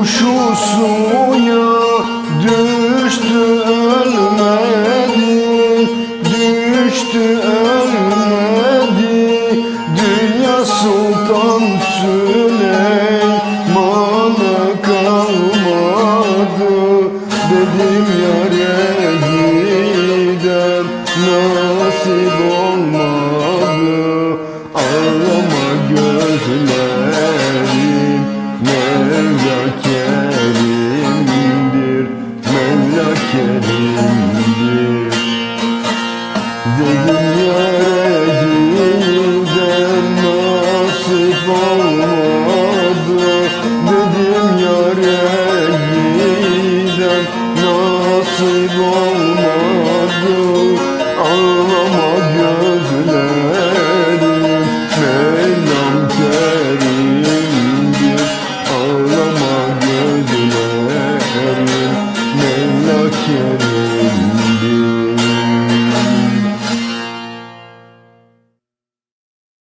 kuşu suya düştü ölmedi Düştü ölmedi Dünya Sultan Süleyman'a kalmadı. Dedim yare gider nasip olmadı. Ağlama Mevla kerimdir Mevla kerimdir Dedim yare gider nasip olmadı. Dedim yare gider nasip olmadı Ağlama gözlerim Mevla kerim